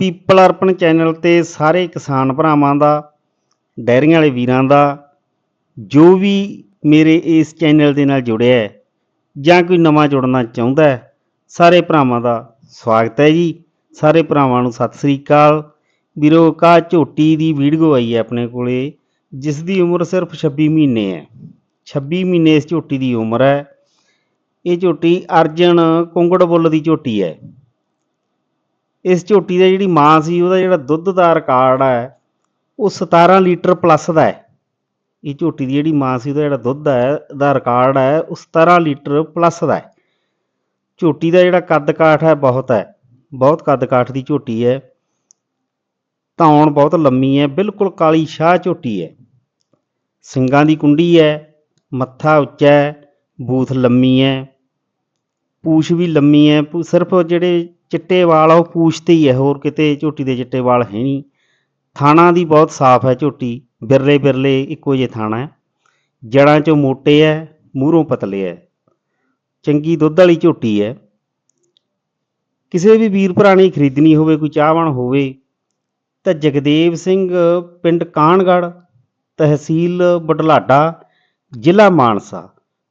People ਅਰਪਣ channel ਤੇ ਸਾਰੇ ਕਿਸਾਨ ਭਰਾਵਾਂ ਦਾ, ਡੈਰੀਆਂ ਵਾਲੇ ਵੀਰਾਂ ਦਾ, ਜੋ ਵੀ ਮੇਰੇ ਇਸ ਚੈਨਲ ਦੇ ਨਾਲ ਜੁੜਿਆ ਹੈ ਜਾਂ ਕੋਈ ਨਵਾਂ ਜੁੜਨਾ ਚਾਹੁੰਦਾ ਹੈ, ਸਾਰੇ ਭਰਾਵਾਂ ਦਾ ਸਵਾਗਤ ਹੈ ਜੀ। ਸਾਰੇ ਭਰਾਵਾਂ ਨੂੰ ਸਤਿ ਸ੍ਰੀ ਅਕਾਲ। ਵੀਰੋ, ਕਾ ਝੋਟੀ ਦੀ ਵੀਡੀਓ ਆਈ ਹੈ ਆਪਣੇ ਕੋਲੇ, ਜਿਸ ਦੀ ਉਮਰ ਸਿਰਫ 26 ਮਹੀਨੇ ਹੈ। 26 ਮਹੀਨੇ ਇਸ ਝੋਟੀ ਦੀ ਉਮਰ ਹੈ। ਇਹ ਝੋਟੀ ਅਰਜਨ ਕੁੰਗੜ ਬੁੱਲ ਦੀ ਝੋਟੀ ਹੈ। ਇਸ ਝੋਟੀ ਦਾ ਜਿਹੜੀ ਮਾਂ ਸੀ, ਉਹਦਾ ਜਿਹੜਾ ਦੁੱਧ ਦਾ ਰਿਕਾਰਡ ਹੈ ਉਹ 17 ਲੀਟਰ ਪਲੱਸ ਦਾ ਹੈ। ਇਹ ਝੋਟੀ ਦੀ ਜਿਹੜੀ ਮਾਂ ਸੀ, ਉਹਦਾ ਜਿਹੜਾ ਦੁੱਧ ਹੈ, ਦਾ ਰਿਕਾਰਡ ਹੈ, ਉਹ 17 ਲੀਟਰ ਪਲੱਸ ਦਾ ਹੈ। ਝੋਟੀ ਦਾ ਜਿਹੜਾ ਕੱਦ ਕਾਠ ਹੈ, ਬਹੁਤ ਹੈ। ਬਹੁਤ ਕੱਦ ਕਾਠ ਦੀ ਝੋਟੀ ਹੈ। ਧੌਣ ਬਹੁਤ ਲੰਮੀ ਹੈ, ਬਿਲਕੁਲ ਕਾਲੀ ਸ਼ਾਹ ਝੋਟੀ ਹੈ। ਸਿੰਗਾਂ ਦੀ ਕੁੰਡੀ ਹੈ, ਮੱਥਾ ਉੱਚਾ ਹੈ, ਬੂਥ ਲੰਮੀ ਹੈ। ਪੂਛ ਵੀ ਲੰਮੀ ਹੈ ਪੂ- ਸਿਰਫ ਜਿਹੜੇ ਚਿੱਟੇ ਵਾਲ ਆ, ਉਹ ਪੂਛ ਤੇ ਹੀ ਹੈ ਹੋਰ ਕਿਤੇ ਝੋਟੀ ਦੇ ਚਿੱਟੇ ਵਾਲ ਹੈ ਨਹੀਂ। ਥਾਣਾ ਦੀ ਬਹੁਤ ਸਾਫ਼ ਹੈ ਝੋਟੀ, ਬਿਰਲੇ ਬਿਰਲੇ ਇੱਕੋ ਜਿਹੇ ਥਾਣਾ ਹੈ ਜੜਾਂ ਚੋਂ ਮੋਟੇ ਹੈ ਮੂਹਰੋਂ ਪਤਲੇ ਹੈ ਚੰਗੀ ਦੁੱਧ ਵਾਲੀ ਝੋਟੀ ਹੈ ਕਿਸੇ ਵੀ ਵੀਰ ਭਰਾ ਨੇ ਖਰੀਦਣੀ ਹੋਵੇ, ਕੋਈ ਚਾਹਵਾਨ ਹੋਵੇ, ਤਾਂ ਜਗਦੇਵ ਸਿੰਘ ਪਿੰਡ ਕਾਹਨਗੜ੍ਹ, ਤਹਿਸੀਲ ਬਡਲਾਡਾ, ਜ਼ਿਲ੍ਹਾ ਮਾਨਸਾ।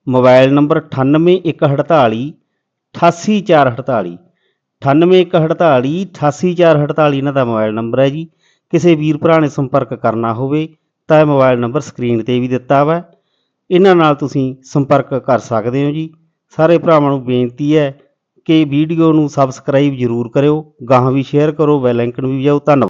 ਮੋਬਾਈਲ ਨੰਬਰ 98148 88448 98148 88448 ਇਹਨਾਂ ਦਾ ਮੋਬਾਈਲ ਨੰਬਰ ਹੈ ਜੀ। ਕਿਸੇ ਵੀਰ ਭਰਾ ਨੇ ਸੰਪਰਕ ਕਰਨਾ ਹੋਵੇ ਤਾਂ ਇਹ ਮੋਬਾਈਲ ਨੰਬਰ ਸਕਰੀਨ ਤੇ ਵੀ ਦਿੱਤਾ ਵਾ। ਇਹਨਾਂ ਨਾਲ ਤੁਸੀਂ ਸੰਪਰਕ ਕਰ ਸਕਦੇ ਹੋ ਜੀ। ਸਾਰੇ ਭਰਾਵਾਂ ਨੂੰ ਬੇਨਤੀ ਹੈ ਕਿ ਵੀਡੀਓ ਨੂੰ ਸਬਸਕ੍ਰਾਈਬ ਜ਼ਰੂਰ ਕਰਿਓ, ਗਾਹਾਂ ਵੀ ਸ਼ੇਅਰ ਕਰੋ ਬੈਲ ਆਈਕਨ ਵੀ ਵਜਾਓ। ਧੰਨਵਾਦ।